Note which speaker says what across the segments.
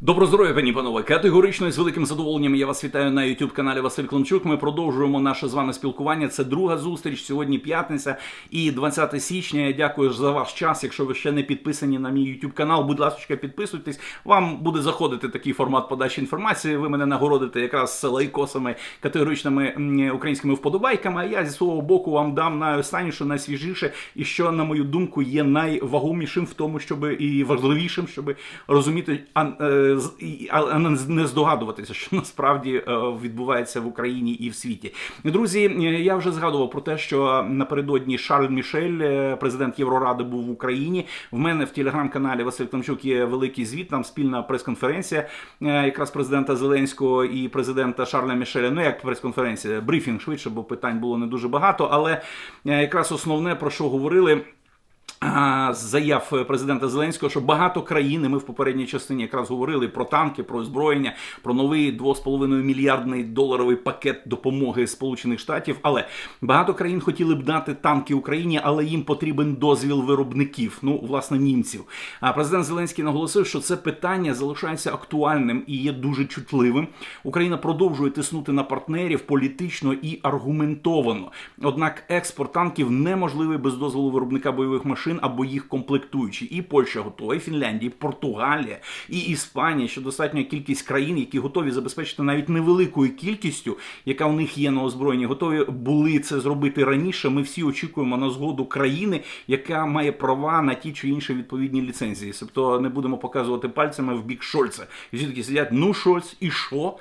Speaker 1: Добро здоров'я, пані панове. Категорично і з великим задоволенням я вас вітаю на youtube каналі Василь Климчук. Ми продовжуємо наше з вами спілкування. Це друга зустріч. Сьогодні п'ятниця і 20 січня. Я дякую за ваш час. Якщо ви ще не підписані на мій youtube канал, будь ласка, підписуйтесь. Вам буде заходити такий формат подачі інформації. Ви мене нагородите якраз лайкосами, категоричними українськими вподобайками. А я зі свого боку вам дам найостанніше, найсвіжіше, і що, на мою думку, є найвагомішим в тому, щоб і важливішим, щоб розуміти, е, не- не здогадуватися, що насправді е, відбувається в Україні і в світі. Друзі, я вже згадував про те, що напередодні Шарль Мішель, е, президент Євроради, був в Україні. В мене в телеграм-каналі Василь Томчук є великий звіт, там спільна прес-конференція е, якраз президента Зеленського і президента Шарля Мішеля. Ну як прес-конференція, брифінг швидше, бо питань було не дуже багато. Але якраз основне про що говорили. З заяв президента Зеленського, що багато країн, ми в попередній частині якраз говорили про танки, про озброєння, про новий 2,5 мільярдний доларовий пакет допомоги Сполучених Штатів. Але багато країн хотіли б дати танки Україні, але їм потрібен дозвіл виробників, ну власне німців. А президент Зеленський наголосив, що це питання залишається актуальним і є дуже чутливим. Україна продовжує тиснути на партнерів політично і аргументовано. Однак експорт танків неможливий без дозволу виробника бойових машин або їх комплектуючі. І Польща готова, і Фінляндія, і Португалія, і Іспанія, що достатня кількість країн, які готові забезпечити навіть невеликою кількістю, яка у них є на озброєнні, готові були це зробити раніше. Ми всі очікуємо на згоду країни, яка має права на ті чи інші відповідні ліцензії. Тобто не будемо показувати пальцями в бік Шольца. І всі такі сидять, ну Шольц, і що?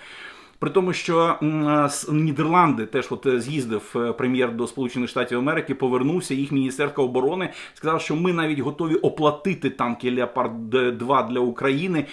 Speaker 1: При тому, що м, Нідерланди теж от е, з'їздив е, прем'єр до Сполучених Штатів Америки, повернувся. Їх міністерка оборони сказав, що ми навіть готові оплатити танки Леопард 2 для України. Е,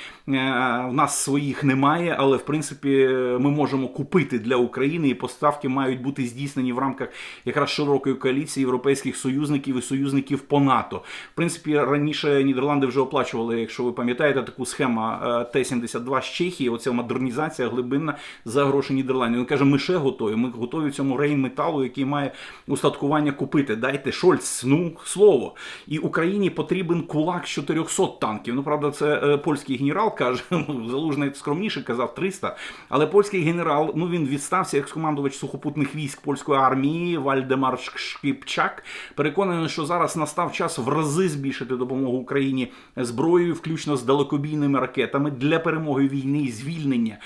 Speaker 1: В нас своїх немає, але в принципі е, ми можемо купити для України, і поставки мають бути здійснені в рамках якраз широкої коаліції європейських союзників і союзників по НАТО. В принципі, раніше Нідерланди вже оплачували, якщо ви пам'ятаєте, таку схему е, Т-72 з Чехії. Оця модернізація глибинна за гроші Нідерландів. Він каже, ми ще готові. Ми готові цьому рейнметалу, який має устаткування купити. Дайте Шольц, ну слово. І Україні потрібен кулак з 400 танків. Ну правда, це е, польський генерал каже. ну, Залужний скромніше казав 300. Але польський генерал, ну він відстався як командувач сухопутних військ польської армії Вальдемар Шкипчак. Переконаний, що зараз настав час в рази збільшити допомогу Україні зброєю, включно з далекобійними ракетами для перемоги війни і звільнення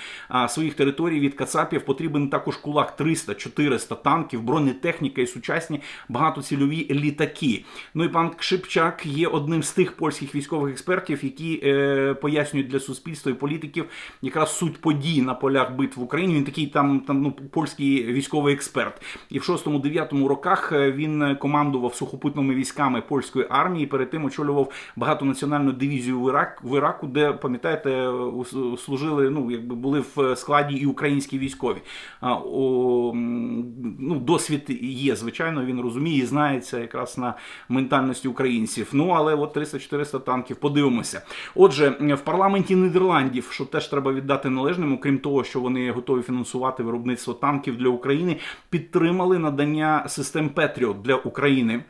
Speaker 1: своїх територій від Кацапів. Потрібен також кулак 300-400 танків, бронетехніка і сучасні багатоцільові літаки. Ну і пан Кшипчак є одним з тих польських військових експертів, які е, пояснюють для суспільства і політиків якраз суть подій на полях битв в Україні. Він такий там, там ну, польський військовий експерт. І в 6-9 роках е, він командував сухопутними військами польської армії. Перед тим очолював багатонаціональну дивізію в Ірак в Іраку, де пам'ятаєте, служили, ну якби були в складі і українські військові. А, о, ну, досвід є, звичайно, він розуміє і знається якраз на ментальності українців. Ну але от 300-400 танків, подивимося. Отже, в парламенті Нідерландів, що теж треба віддати належним, окрім того, що вони готові фінансувати виробництво танків для України, підтримали надання систем Петріот для України.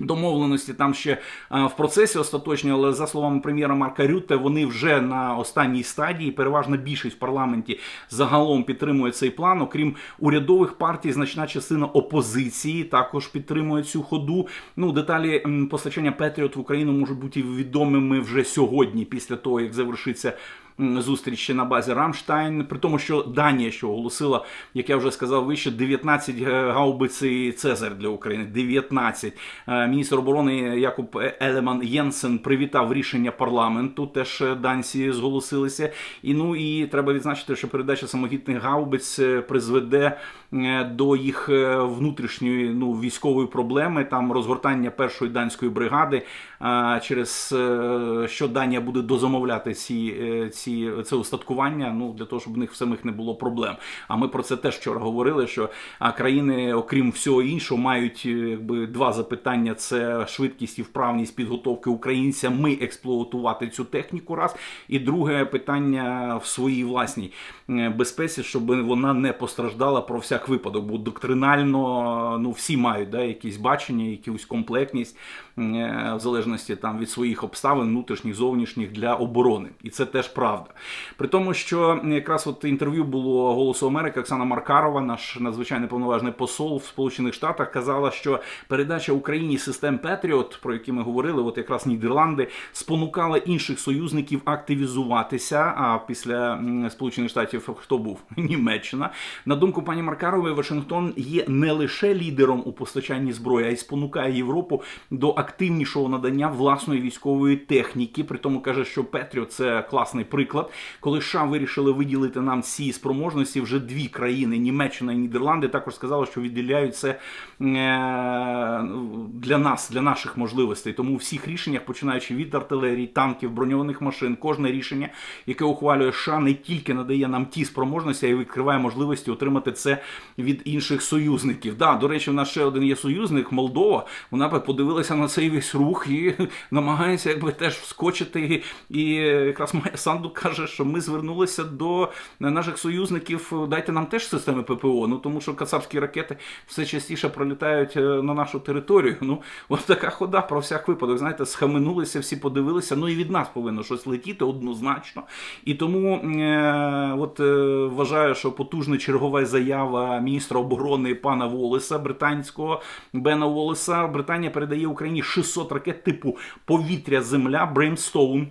Speaker 1: Домовленості там ще е, в процесі остаточні, але за словами прем'єра Марка Рютте, вони вже на останній стадії. Переважна більшість в парламенті загалом підтримує цей план. Окрім урядових партій, значна частина опозиції також підтримує цю ходу. Ну деталі постачання Петріот в Україну можуть бути відомими вже сьогодні, після того як завершиться. М, Зустріч на базі Рамштайн, при тому, що Данія, що оголосила, як я вже сказав вище, 19 гаубиць і Цезар для України. 19. Е, Міністр оборони Якуб Елеман Єнсен привітав рішення парламенту. Теж е, данці зголосилися. І ну і треба відзначити, що передача самогітних гаубиць е, призведе е, до їх е, внутрішньої ну військової проблеми. Там розгортання першої данської бригади, е, через е, що Данія буде дозамовляти ці, е, ці це устаткування. Ну для того, щоб в них в самих не було проблем. А ми про це теж вчора говорили. Що країни, окрім всього іншого, мають е, якби два запитання: це швидкість і вправність підготовки українцями експлуатувати цю техніку. Раз і друге питання в своїй власній е, безпеці, щоб вона не постраждала про всяк всяк випадок, бо доктринально ну всі мають да, якісь бачення, якусь комплектність е, в залежності там від своїх обставин, внутрішніх, зовнішніх для оборони, і це теж правда. При тому, що якраз от інтерв'ю було Голосу Америки Оксана Маркарова, наш надзвичайний повноважний посол в Сполучених Штатах, казала, що передача Україні систем Петріот, про які ми говорили, от якраз Нідерланди, спонукала інших союзників активізуватися. А після Сполучених Штатів хто був? Німеччина. На думку пані Маркарової, Вашингтон є не лише лідером у постачанні зброї, а й спонукає Європу до активнішого надання власної військової техніки. При тому каже, що Петріот це класний приклад. Коли США вирішили виділити нам ці спроможності, вже дві країни Німеччина і Нідерланди також сказали, що відділяють це е, для нас, для наших можливостей. Тому у всіх рішеннях, починаючи від артилерії, танків, броньованих машин, кожне рішення, яке ухвалює США, не тільки надає нам ті спроможності, а й відкриває можливості отримати це від інших союзників. Да, до речі, у нас ще один є союзник Молдова. Вона подивилася на цей весь рух і намагається якби теж вскочити. І якраз Санду каже, що ми звернулися до наших союзників. Дайте нам теж системи ППО. Ну тому що кацапські ракети все частіше пролітають е, на нашу територію. Ну, от така хода про всяк випадок. Знаєте, схаменулися, всі подивилися. Ну і від нас повинно щось летіти однозначно. І тому е, от е, вважаю, що потужна чергова заява міністра оборони пана Волеса, британського Бена Волеса. Британія передає Україні 600 ракет типу повітря-земля Бремстоун.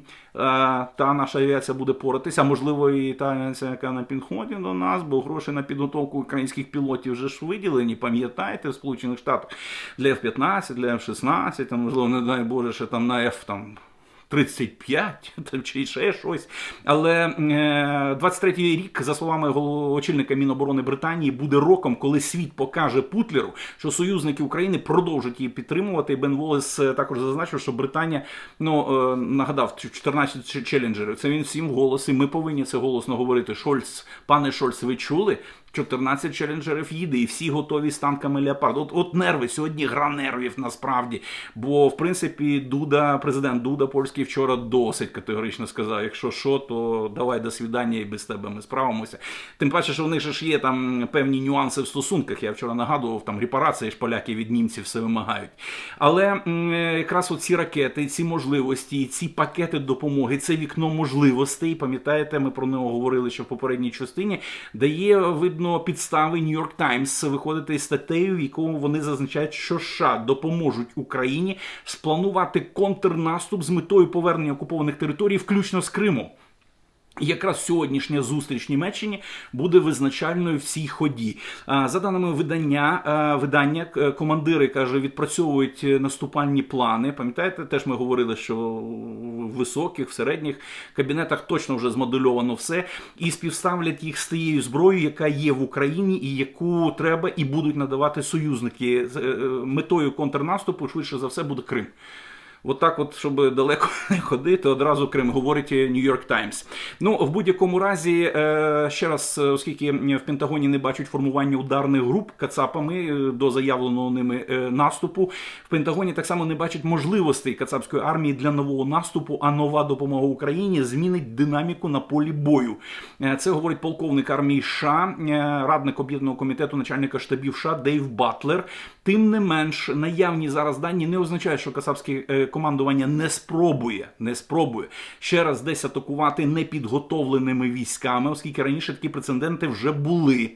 Speaker 1: Та наша авіація буде поратися, можливо, і та авіація, яка на підході до нас, бо гроші на підготовку українських пілотів вже ж виділені, пам'ятаєте, в Сполучених Штатах для F-15, для F-16, там, можливо, не дай Боже, ще там на F там. 35 там, чи ще щось. Але е, 23-й рік, за словами очільника Міноборони Британії, буде роком, коли світ покаже Путлеру, що союзники України продовжать її підтримувати. І Бен Волес е, також зазначив, що Британія ну е, нагадав 14 челенджерів. Це він всім голос, і ми повинні це голосно говорити. Шольц, пане Шольц, ви чули? 14 челенджерів їде, і всі готові з танками Леопард. От, от нерви, сьогодні гра нервів насправді. Бо, в принципі, Дуда, президент Дуда польський вчора досить категорично сказав: якщо що, то давай до свідання і без тебе ми справимося. Тим паче, що в них ж є там певні нюанси в стосунках. Я вчора нагадував, там репарації ж поляки від німців все вимагають. Але якраз оці ракети, ці можливості, ці пакети допомоги, це вікно можливостей. Пам'ятаєте, ми про нього говорили ще в попередній частині, дає видно підстави New York Times виходити із статтею, в якому вони зазначають, що США допоможуть Україні спланувати контрнаступ з метою повернення окупованих територій, включно з Криму. Якраз сьогоднішня зустріч Німеччині буде визначальною в цій ході. За даними видання, видання командири каже, відпрацьовують е, наступальні плани. Пам'ятаєте, теж ми говорили, що в високих, в середніх кабінетах точно вже змодельовано все, і співставлять їх з тією зброєю, яка є в Україні, і яку треба і будуть надавати союзники. Е, е, Метою контрнаступу швидше за все буде Крим. От так, от, щоб далеко не ходити, одразу Крим говорить York Times. Ну, в будь-якому разі, е, ще раз, е, оскільки в Пентагоні не бачать формування ударних груп кацапами е, до заявленого ними наступу, в Пентагоні так само не бачать можливостей кацапської армії для нового наступу, а нова допомога Україні змінить динаміку на полі бою. Це говорить полковник армії США, радник об'єднаного комітету начальника штабів США Дейв Батлер. Тим не менш, наявні зараз дані не означають, що касапське е, командування не спробує, не спробує ще раз десь атакувати непідготовленими військами, оскільки раніше такі прецеденти вже були.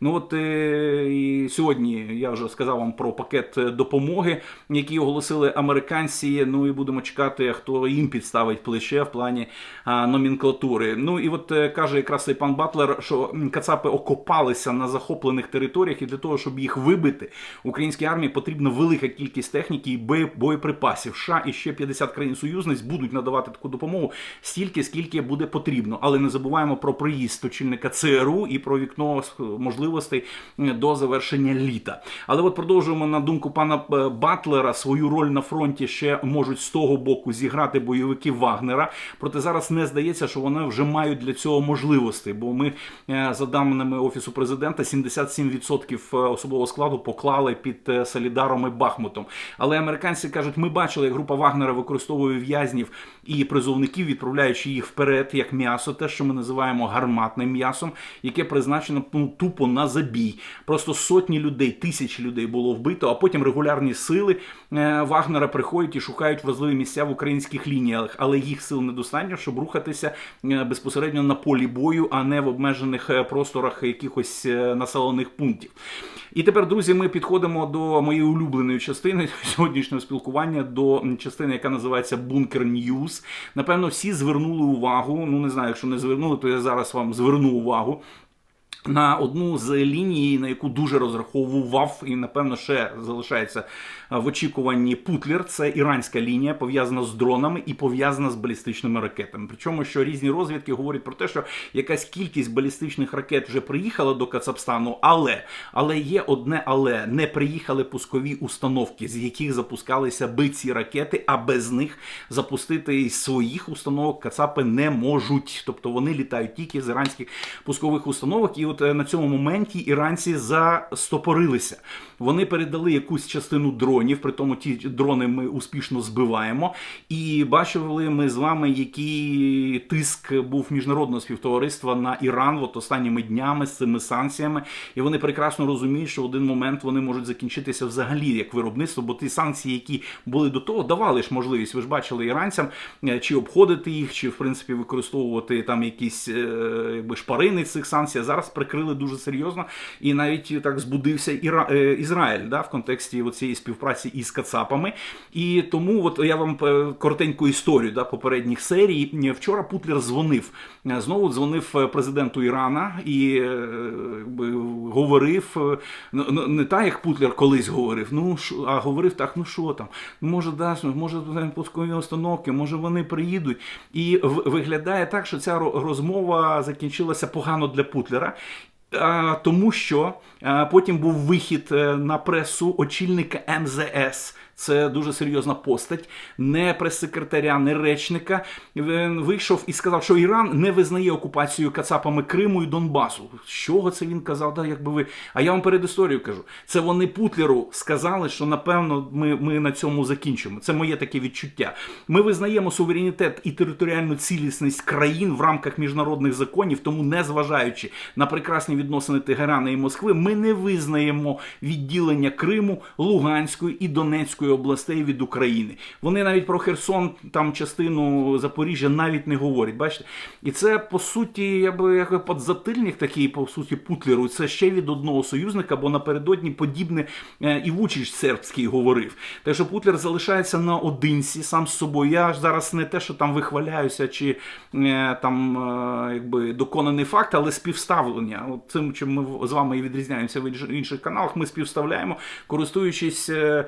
Speaker 1: Ну от е, і сьогодні я вже сказав вам про пакет е, допомоги, який оголосили американці. Ну і будемо чекати, хто їм підставить плече в плані а, номенклатури. Ну і от е, каже якраз цей пан Батлер, що кацапи окопалися на захоплених територіях, і для того, щоб їх вибити, українській армії потрібна велика кількість техніки і боєприпасів. США і ще 50 країн-союзниць будуть надавати таку допомогу стільки, скільки буде потрібно. Але не забуваємо про приїзд очільника ЦРУ і про вікно можливостей е, до завершення літа. Але от продовжуємо на думку пана е, Батлера. Свою роль на фронті ще можуть з того боку зіграти бойовики Вагнера. Проте зараз не здається, що вони вже мають для цього можливості. Бо ми, е, за даними офісу президента, 77% особового складу поклали під Солідаром і Бахмутом. Але американці кажуть, ми бачили, як група група Вагнера використовує в'язнів і призовників, відправляючи їх вперед як м'ясо, те, що ми називаємо гарматним м'ясом, яке призначено ну, тупо на забій. Просто сотні людей, тисячі людей було вбито, а потім регулярні сили е, Вагнера приходять і шукають вразливі місця в українських лініях, але їх сил недостатньо, щоб рухатися е, безпосередньо на полі бою, а не в обмежених е, просторах якихось населених пунктів. І тепер, друзі, ми підходимо до моєї улюбленої частини сьогоднішнього спілкування, до частини, яка називається Бункер Ньюз. Напевно, всі звернули увагу. Ну не знаю, якщо не звернули, то я зараз вам зверну увагу. На одну з ліній, на яку дуже розраховував, і напевно ще залишається в очікуванні Путлер. Це іранська лінія, пов'язана з дронами і пов'язана з балістичними ракетами. Причому, що різні розвідки говорять про те, що якась кількість балістичних ракет вже приїхала до Кацапстану, але але є одне, але не приїхали пускові установки, з яких запускалися би ці ракети, а без них запустити своїх установок Кацапи не можуть. Тобто вони літають тільки з іранських пускових установок. І от е, на цьому моменті іранці застопорилися. Вони передали якусь частину дронів, при тому ті дрони ми успішно збиваємо. І бачили ми з вами, який тиск був міжнародного співтовариства на Іран от останніми днями з цими санкціями. І вони прекрасно розуміють, що в один момент вони можуть закінчитися взагалі як виробництво, бо ті санкції, які були до того, давали ж можливість. Ви ж бачили іранцям е, чи обходити їх, чи в принципі використовувати там якісь е, якби шпарини цих санкцій. А зараз прикрили дуже серйозно, і навіть так збудився Іра... е, Ізраїль да, в контексті цієї співпраці із Кацапами. І тому, от я вам е, коротеньку історію да, попередніх серій. Вчора Путлер дзвонив. Е, Знову дзвонив е, президенту Ірана і говорив ну, ну, не так, як Путлер колись говорив, ну а говорив так, ну що там, ну, може дасть, може пускові установки, може вони приїдуть. І виглядає так, що ця розмова закінчилася погано для Путлера. Тому що потім був вихід е, на пресу очільника МЗС. Це дуже серйозна постать, не прес-секретаря, не речника. Він вийшов і сказав, що Іран не визнає окупацію Кацапами Криму і Донбасу. З чого це він казав? Да, якби ви. А я вам перед історією кажу. Це вони Путлеру сказали, що напевно ми, ми на цьому закінчимо. Це моє таке відчуття. Ми визнаємо суверенітет і територіальну цілісність країн в рамках міжнародних законів, тому, незважаючи на прекрасні відносини Тегерана і Москви, ми не визнаємо відділення Криму, Луганської і Донецької областей від України. Вони навіть про Херсон, там частину Запоріжжя навіть не говорять. Бачите, і це по суті, я би як подзатильник такий, по суті, Путлеру. Це ще від одного союзника, бо напередодні подібне е, і Вучич сербський говорив. Так що Путлер залишається наодинці сам з собою. Я ж зараз не те, що там вихваляюся, чи е, там е, якби доконаний факт, але співставлення. Цим, чим ми з вами і відрізняємося в інших каналах, ми співставляємо, користуючись е,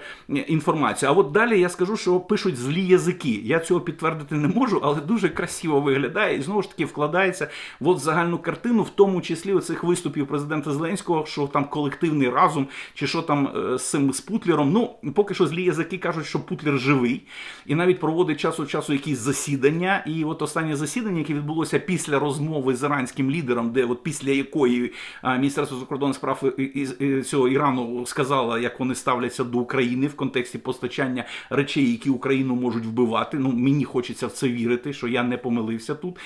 Speaker 1: інформацією. А от далі я скажу, що пишуть злі язики. Я цього підтвердити не можу, але дуже красиво виглядає і знову ж таки вкладається в загальну картину, в тому числі оцих виступів президента Зеленського, що там колективний разум, чи що там е, з цим з Путлером. Ну поки що злі язики кажуть, що Путлер живий, і навіть проводить час від часу якісь засідання. І от останнє засідання, яке відбулося після розмови з іранським лідером, де от після якої Міністерство закордонних справ цього Ірану сказала, як вони ставляться до України в контексті постачання речей, які Україну можуть вбивати. Ну мені хочеться в це вірити, що я не помилився тут.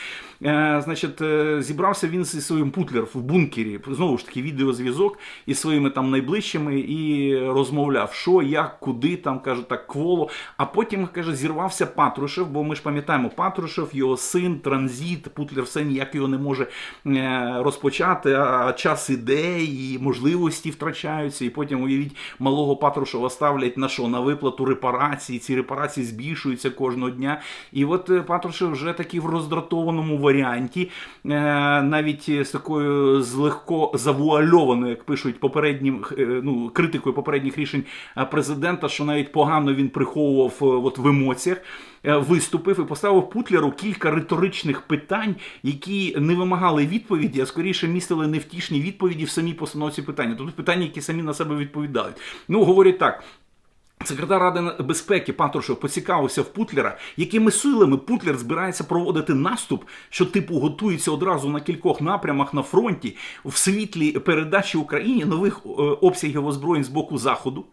Speaker 1: Е, значить, е, зібрався він зі своїм Путлер в бункері. Знову ж таки, відеозв'язок із своїми там найближчими і розмовляв, що, як, куди там каже так, кволо. А потім каже, зірвався Патрушев, бо ми ж пам'ятаємо Патрушев, його син, транзит, Путлер все ніяк його не може е, розпочати. А час іде, можливості втрачаються. І потім уявіть, малого Патрушева ставлять на що? На виплату репарацій. Ці репарації збільшуються кожного дня. І от е, Патрушев вже такий в роздратованому варіанті, е, навіть з такою злегко завуальованою, як пишуть попереднім е, ну, критикою попередніх рішень президента, що навіть погано він приховував от в емоціях. Виступив і поставив Путлеру кілька риторичних питань, які не вимагали відповіді, а скоріше містили невтішні відповіді в самій постановці питання. Тобто питання, які самі на себе відповідають. Ну, говорять так. Секретар Ради безпеки Патрушев поцікавився в Путлера, якими силами Путлер збирається проводити наступ, що типу готується одразу на кількох напрямах на фронті в світлі передачі Україні нових е, обсягів озброєнь з боку заходу.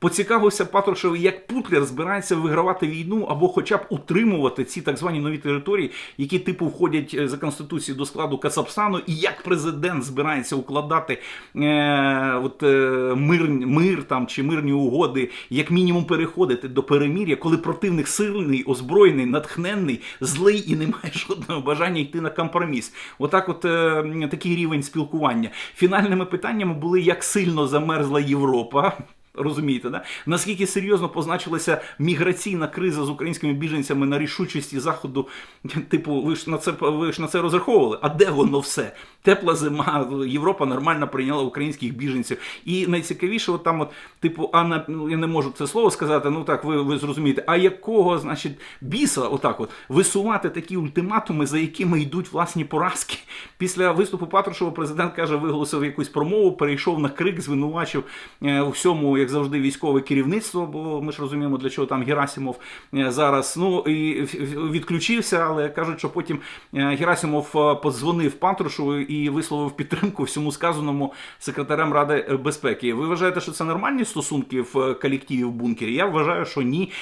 Speaker 1: Поцікавився Патрушев, як Путлер збирається вигравати війну або хоча б утримувати ці так звані нові території, які типу входять е, за конституцією до складу Казахстану, і як президент збирається укладати е, от, е, мир, мир там чи мирні угоди, як мінімум переходити до перемір'я, коли противник сильний, озброєний, натхненний, злий і не має жодного бажання йти на компроміс. Отак, от е, такий рівень спілкування. Фінальними питаннями були, як сильно замерзла Європа. Розумієте, да? наскільки серйозно позначилася міграційна криза з українськими біженцями на рішучості заходу? Типу, ви ж на це ви ж на це розраховували? А де воно все? Тепла зима, Європа нормально прийняла українських біженців. І найцікавіше, от там, от, типу, а на ну, я не можу це слово сказати. Ну так, ви, ви зрозумієте, а якого, значить, біса, отак, от висувати такі ультиматуми, за якими йдуть власні поразки? Після виступу Патрушева президент каже, виголосив якусь промову, перейшов на крик, звинувачив е, у всьому, як завжди, військове керівництво, бо ми ж розуміємо, для чого там Герасимов е, зараз. Ну і відключився, але кажуть, що потім е, Герасимов е, подзвонив Патрушеву і висловив підтримку всьому сказаному секретарем Ради безпеки. Ви вважаєте, що це нормальні стосунки в колективі в бункері? Я вважаю, що ні.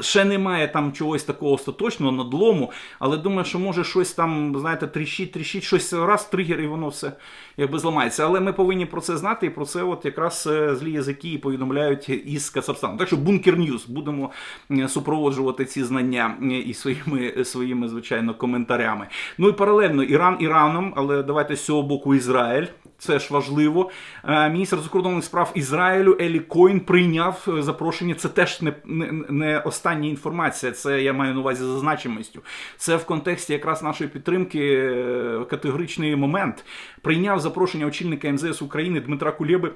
Speaker 1: Ще немає там чогось такого остаточного надлому, але думаю, що може щось там, знаєте, тріщить, тріщить, щось раз тригер, і воно все якби зламається. Але ми повинні про це знати, і про це от якраз злі язики і повідомляють із Казахстану. Так що бункер Ньюс будемо е, супроводжувати ці знання е, і своїми, своїми звичайно, коментарями. Ну і паралельно Іран Іраном, але давайте з цього боку Ізраїль. Це ж важливо. Міністр закордонних справ Ізраїлю Елі Койн прийняв запрошення. Це теж не, не, не остання інформація. Це я маю на увазі за значимістю. Це в контексті якраз нашої підтримки категоричний момент. Прийняв запрошення очільника МЗС України Дмитра Кулєби.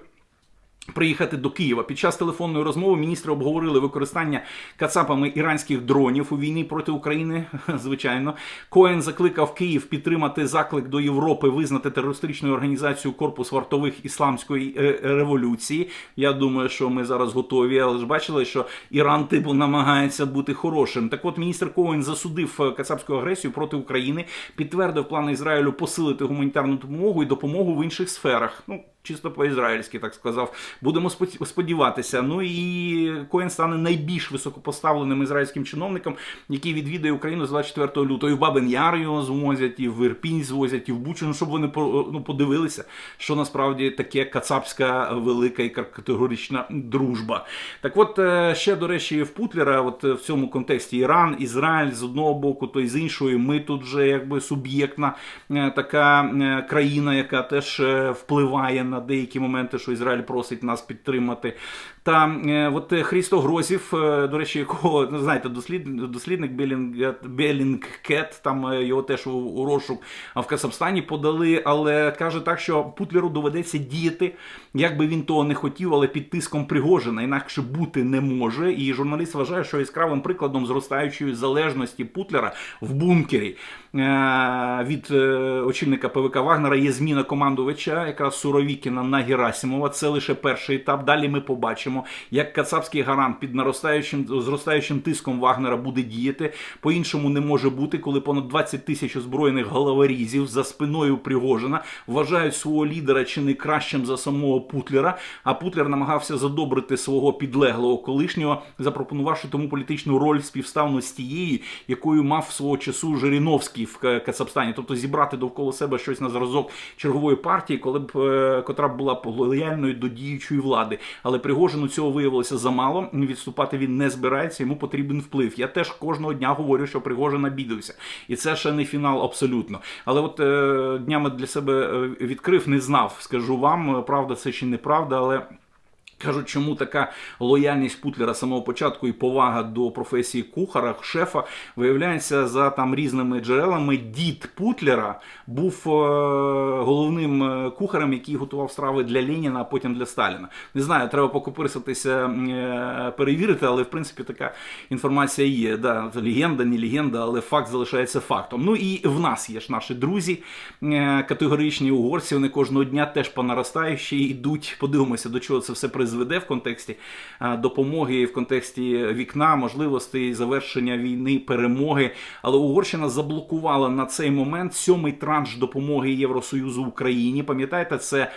Speaker 1: Приїхати до Києва під час телефонної розмови міністри обговорили використання кацапами іранських дронів у війні проти України. Звичайно, Коен закликав Київ підтримати заклик до Європи визнати терористичною організацією Корпус вартових ісламської революції. Я думаю, що ми зараз готові, але ж бачили, що Іран типу намагається бути хорошим. Так, от міністр Коен засудив кацапську агресію проти України, підтвердив плани Ізраїлю посилити гуманітарну допомогу і допомогу в інших сферах. Ну чисто по-ізраїльськи, так сказав. Будемо сподіватися. Ну і Коен стане найбільш високопоставленим ізраїльським чиновником, який відвідає Україну з 24 лютого. І в Бабин Яр його звозять, і в Ірпінь звозять, і в Бучу, ну, щоб вони ну, подивилися, що насправді таке кацапська велика і категорична дружба. Так от е, ще, до речі, в Путлера, от в цьому контексті Іран, Ізраїль з одного боку, то й з іншої, ми тут вже якби суб'єктна е, така е, країна, яка теж впливає на деякі моменти, що Ізраїль просить нас підтримати. Та е, от Христо Грозів, е, до речі, якого ну, знаєте, дослід, дослідник Белінгкет, там е, його теж у, у розшук в Казахстані подали, але каже так, що Путлеру доведеться діяти, як би він того не хотів, але під тиском Пригожина, інакше бути не може. І журналіст вважає, що яскравим прикладом зростаючої залежності Путлера в бункері від очільника ПВК Вагнера є зміна командувача, якраз Суровікіна на Герасимова. Це лише перший етап. Далі ми побачимо, як Кацапський гарант під наростаючим зростаючим тиском Вагнера буде діяти. По-іншому не може бути, коли понад 20 тисяч озброєних головорізів за спиною Пригожина вважають свого лідера чи не кращим за самого Путлера. А Путлер намагався задобрити свого підлеглого колишнього, запропонувавши тому політичну роль співставну з тією, якою мав свого часу Жириновський в Кацапстані, тобто зібрати довкола себе щось на зразок чергової партії, коли б котра б була лояльною до діючої влади. Але Пригожину цього виявилося замало. Відступати він не збирається, йому потрібен вплив. Я теж кожного дня говорю, що Пригожин обідався. І це ще не фінал абсолютно. Але от е, днями для себе відкрив, не знав. Скажу вам, правда, це чи неправда, але. Кажуть, чому така лояльність Путлера з самого початку і повага до професії кухара, шефа виявляється за там різними джерелами. Дід Путлера був е головним е, кухарем, який готував страви для Леніна, а потім для Сталіна. Не знаю, треба покопирсатися, е перевірити, але в принципі така інформація є. Да, Легенда, не легенда, але факт залишається фактом. Ну і в нас є ж наші друзі е категоричні угорці. Вони кожного дня теж по наростаючій йдуть. Подивимося, до чого це все призведе СВД в контексті допомоги, в контексті вікна, можливостей завершення війни, перемоги. Але Угорщина заблокувала на цей момент сьомий транш допомоги Євросоюзу Україні. Пам'ятаєте, це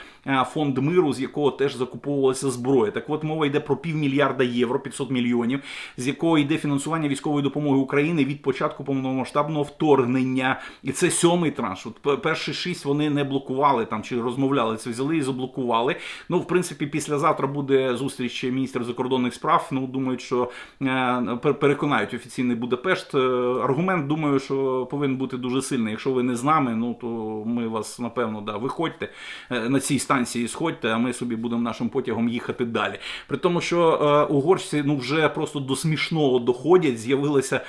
Speaker 1: фонд миру, з якого теж закуповувалася зброя. Так от мова йде про півмільярда євро, 500 мільйонів, з якого йде фінансування військової допомоги України від початку повномасштабного вторгнення. І це сьомий транш. От перші шість вони не блокували там чи розмовляли це, взяли і заблокували. Ну, в принципі, післязавтра буде зустріч міністрів закордонних справ. Ну, думають, що е, пер- переконають офіційний Будапешт. Е, Аргумент, думаю, що повинен бути дуже сильний. Якщо ви не з нами, ну то ми вас напевно да, виходьте е, на цій станції, сходьте, а ми собі будемо нашим потягом їхати далі. При тому, що угорці ну вже просто до смішного доходять. З'явилася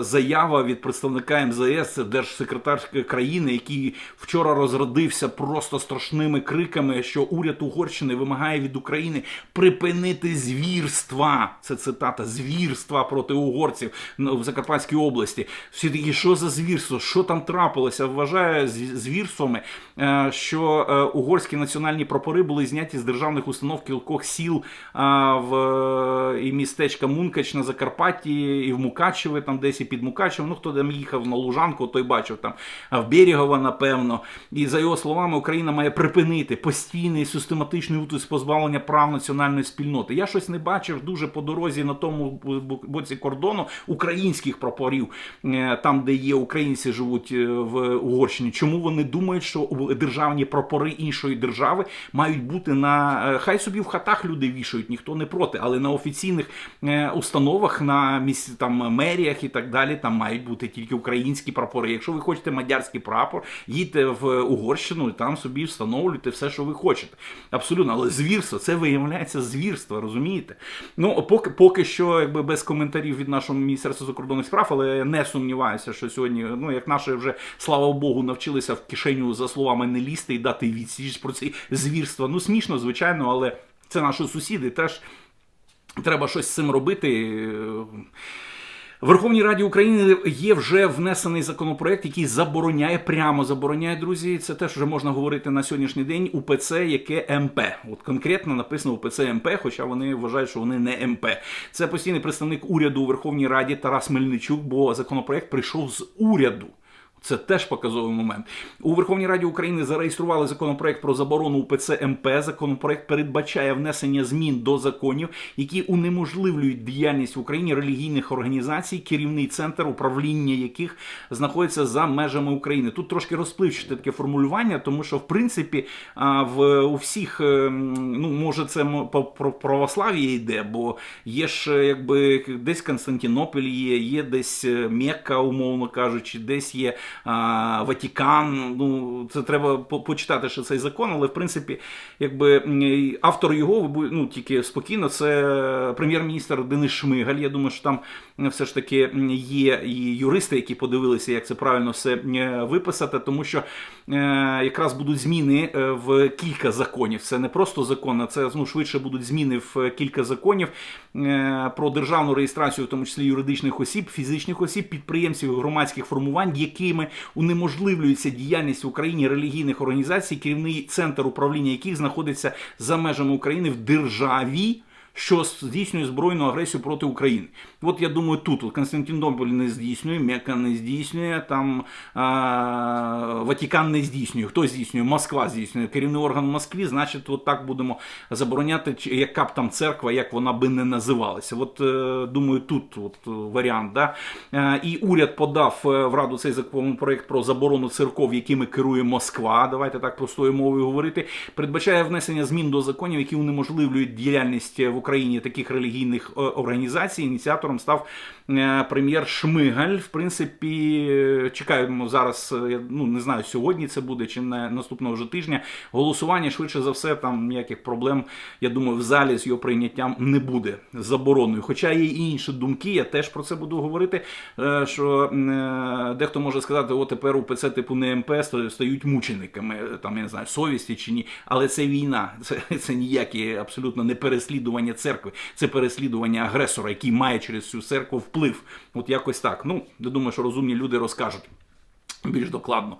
Speaker 1: заява від представника МЗС, це держсекретар країни, який вчора розродився просто страшними криками, що уряд Угорщини вимагає від України припинити звірства. Це цитата звірства проти угорців в Закарпатській області. Всі такі, що за звірство? Що там трапилося? Вважає звірствами, е, що е, угорські національні прапори були зняті з державних установ кількох сіл в е, і містечка Мункач на Закарпатті, і в Мукачеві, там десь і під Мукачевом. Ну хто там їхав на Лужанку, той бачив там в Берегова, напевно. І за його словами, Україна має припинити постійний систематичний утиск позбавлення прав національної спільноти. Я щось не бачив дуже по дорозі на тому боці кордону українських прапорів, е, там, де є українці, живуть е, в Угорщині. Чому вони думають, що державні прапори іншої держави мають бути на е, хай собі в хатах люди вішають, ніхто не проти, але на офіційних е, установах, на міс... там меріях і так далі, там мають бути тільки українські прапори. Якщо ви хочете мадярський прапор, їдьте в Угорщину і там собі встановлюйте все, що ви хочете. Абсолютно, але звірство, це виявляється звірство, розумієте? Ну, поки, поки що, якби без коментарів від нашого міністерства закордонних справ, але я не сумніваюся, що сьогодні, ну як наші вже слава Богу, навчилися в кишеню за словами не лізти і дати відсіч про ці звірства. Ну смішно, звичайно, але це наші сусіди. Теж треба щось з цим робити. Верховній Раді України є вже внесений законопроект, який забороняє, прямо забороняє, друзі. Це теж вже можна говорити на сьогоднішній день УПЦ, яке МП. От конкретно написано УПЦ МП, хоча вони вважають, що вони не МП. Це постійний представник уряду у Верховній Раді Тарас Мельничук, бо законопроект прийшов з уряду. Це теж показовий момент. У Верховній Раді України зареєстрували законопроект про заборону УПЦ МП. Законопроект передбачає внесення змін до законів, які унеможливлюють діяльність в Україні релігійних організацій, керівний центр управління яких знаходиться за межами України. Тут трошки розпливчате таке формулювання, тому що в принципі в у всіх, е, ну може, це по православ'я йде, бо є ж якби десь Константинополь є, є десь е, Мекка, умовно кажучи, десь є Ватікан. Ну це треба почитати ще цей закон, але в принципі, якби автор його ну тільки спокійно. Це прем'єр-міністр Денис Шмигаль. Я думаю, що там все ж таки є і юристи, які подивилися, як це правильно все виписати, тому що е, якраз будуть зміни е, в кілька законів. Це не просто закон, а це ну, швидше будуть зміни в кілька законів е, про державну реєстрацію, в тому числі юридичних осіб, фізичних осіб, підприємців громадських формувань, якими унеможливлюється діяльність в Україні релігійних організацій, керівний центр управління яких знаходиться за межами України в державі. Що здійснює збройну агресію проти України. От я думаю, тут Константинополь не здійснює, Мека не здійснює, там а, Ватікан не здійснює. Хто здійснює? Москва здійснює. Керівний орган Москві, значить, от так будемо забороняти, яка б там церква, як вона би не називалася. От е, думаю, тут от, е, варіант. Да? Е, І уряд подав в Раду цей законопроект про заборону церков, якими керує Москва. Давайте так простою мовою говорити. Передбачає внесення змін до законів, які унеможливлюють діяльність в Україні таких релігійних організацій. Ініціатором став е, прем'єр Шмигаль. В принципі, е, чекаємо зараз. е, Ну не знаю, сьогодні це буде чи не наступного вже тижня. Голосування швидше за все, там ніяких проблем. Я думаю, в залі з його прийняттям не буде забороною. Хоча є і інші думки, я теж про це буду говорити. Що дехто може сказати, о, тепер УПЦ типу не МП ста- стають мучениками, там я не знаю, совісті чи ні. Але це війна, це, це ніякі абсолютно не переслідування церкви, це переслідування агресора, який має через цю церкву вплив. От якось так. Ну, я думаю, що розумні люди розкажуть. Більш докладно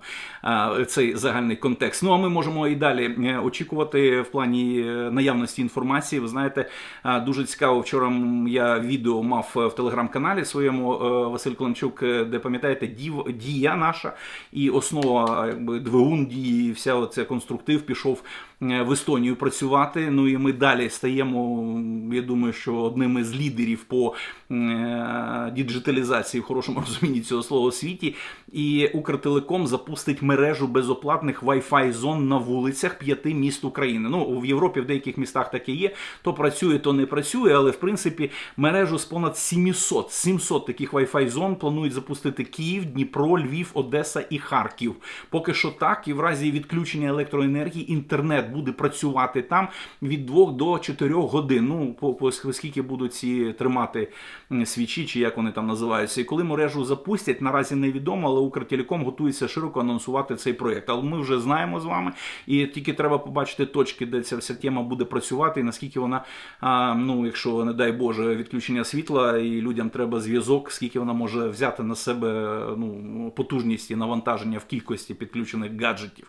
Speaker 1: е, цей загальний контекст. Ну а ми можемо і далі е, очікувати в плані е, наявності інформації. Ви знаєте, дуже цікаво. Вчора я відео мав в телеграм-каналі своєму Василь Климчук, де пам'ятаєте, дія наша і основа, якби двигун дії, вся оця конструктив пішов в Естонію працювати. Ну і ми далі стаємо. Я думаю, що одним із лідерів по е, діджиталізації в хорошому розумінні цього слова у світі. І Укртелеком запустить мережу безоплатних Wi-Fi зон на вулицях п'яти міст України. Ну в Європі в деяких містах таке є. То працює, то не працює, але в принципі мережу з понад 700, 700 таких Wi-Fi зон планують запустити Київ, Дніпро, Львів, Одеса і Харків. Поки що так, і в разі відключення електроенергії інтернет буде працювати там від 2 до 4 годин. Ну по, по скільки будуть ці тримати свічі, чи як вони там називаються. І коли мережу запустять, наразі невідомо, але Укртелеком готується широко анонсувати цей проєкт. Але ми вже знаємо з вами, і тільки треба побачити точки, де ця вся тема буде працювати, і наскільки вона, а, ну якщо не дай Боже, відключення світла, і людям треба зв'язок, скільки вона може взяти на себе ну, потужність і навантаження в кількості підключених гаджетів.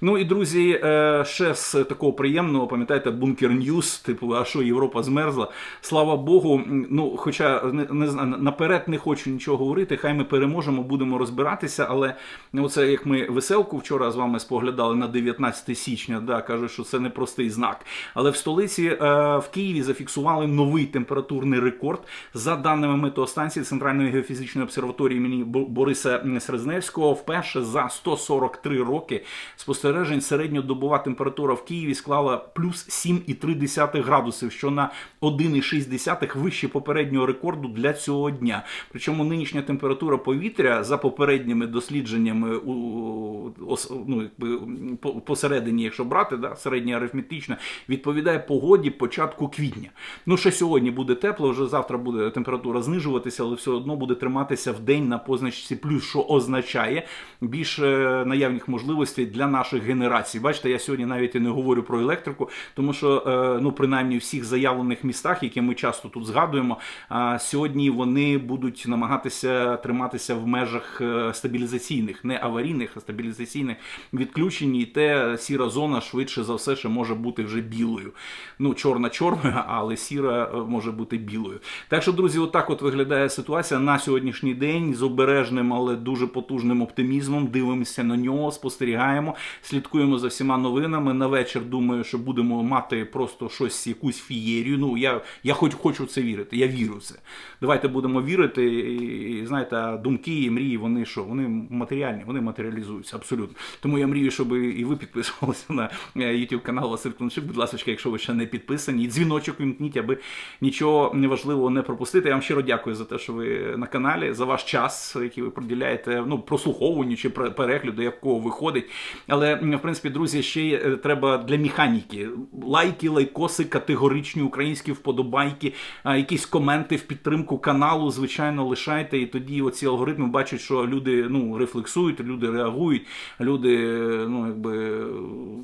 Speaker 1: Ну і друзі, е, ще з такого приємного, пам'ятаєте, бункер Ньюс, типу, а що Європа змерзла. Слава Богу, ну хоча не, не наперед не хочу нічого говорити, хай ми переможемо, будемо розбиратися. Але оце як ми веселку вчора з вами споглядали на 19 січня, да, кажуть, що це непростий знак. Але в столиці е, в Києві зафіксували новий температурний рекорд за даними метеостанції Центральної геофізичної обсерваторії імені Бориса Срезневського. Вперше за 143 роки спостережень середньодобова температура в Києві склала плюс 7,3 градусів, що на 1,6 вище попереднього рекорду для цього дня. Причому нинішня температура повітря за попередніми дослідженнями у ну, якби, посередині, якщо брати, да, середня арифметична, відповідає погоді початку квітня. Ну, ще сьогодні буде тепло, вже завтра буде температура знижуватися, але все одно буде триматися в день на позначці плюс, що означає більш е, наявних можливостей для наших генерацій. Бачите, я сьогодні навіть і не говорю про електрику, тому що е, ну принаймні в всіх заявлених містах, які ми часто тут згадуємо, сьогодні вони будуть намагатися триматися в межах е, стабілізаційних, не аварійних, а стабілізаційних відключень. І те сіра зона швидше за все ще може бути вже білою. Ну, чорна чорною, але сіра е, може бути білою. Так що, друзі, отак от виглядає ситуація на сьогоднішній день з обережним, але дуже потужним оптимізмом. Дивимося на нього, спостерігаємо, слідкуємо за всіма новинами. Вечір думаю, що будемо мати просто щось, якусь фієрію. Ну я, я хоч хочу в це вірити. Я вірю в це. Давайте будемо вірити. І, знаєте, думки і мрії, вони що? Вони матеріальні, вони матеріалізуються абсолютно. Тому я мрію, щоб і ви підписувалися на е, YouTube канал Василь Климчук. Будь ласка, якщо ви ще не підписані, і дзвіночок вімкніть, аби нічого неважливого не пропустити. Я вам щиро дякую за те, що ви на каналі, за ваш час, який ви приділяєте ну, прослуховуванню чи перегляду, якого виходить. Але в принципі, друзі, ще е, треба для механіки. Лайки, лайкоси, категоричні українські вподобайки, якісь коменти в підтримку каналу, звичайно, лишайте. І тоді оці алгоритми бачать, що люди ну, рефлексують, люди реагують, люди ну, якби,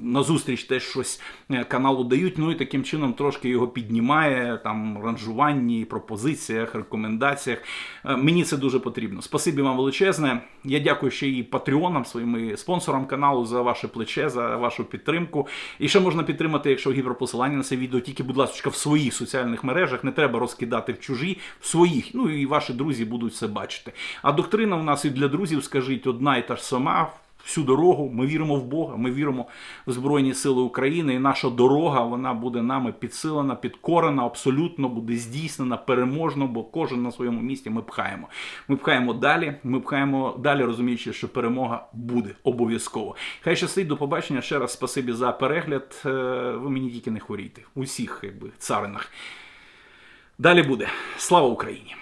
Speaker 1: назустріч теж щось е, каналу дають. Ну і таким чином трошки його піднімає там ранжуванні, пропозиціях, рекомендаціях. Е, Мені це дуже потрібно. Спасибі вам величезне. Я дякую ще і патреонам, своїм спонсорам каналу за ваше плече, за вашу підтримку. І ще можна підтримати, якщо гіперпосилання на це відео, тільки, будь ласка, в своїх соціальних мережах. Не треба розкидати в чужі, в своїх. Ну і ваші друзі будуть це бачити. А доктрина у нас і для друзів, скажіть, одна і та ж сама. Всю дорогу ми віримо в Бога, ми віримо в Збройні Сили України, і наша дорога вона буде нами підсилена, підкорена, абсолютно буде здійснена переможно, бо кожен на своєму місці ми пхаємо. Ми пхаємо далі. Ми пхаємо далі, розуміючи, що перемога буде обов'язково. Хай щастить, до побачення. Ще раз спасибі за перегляд. Е, Ви мені тільки не хворійте у всіх якби царинах. Далі буде. Слава Україні!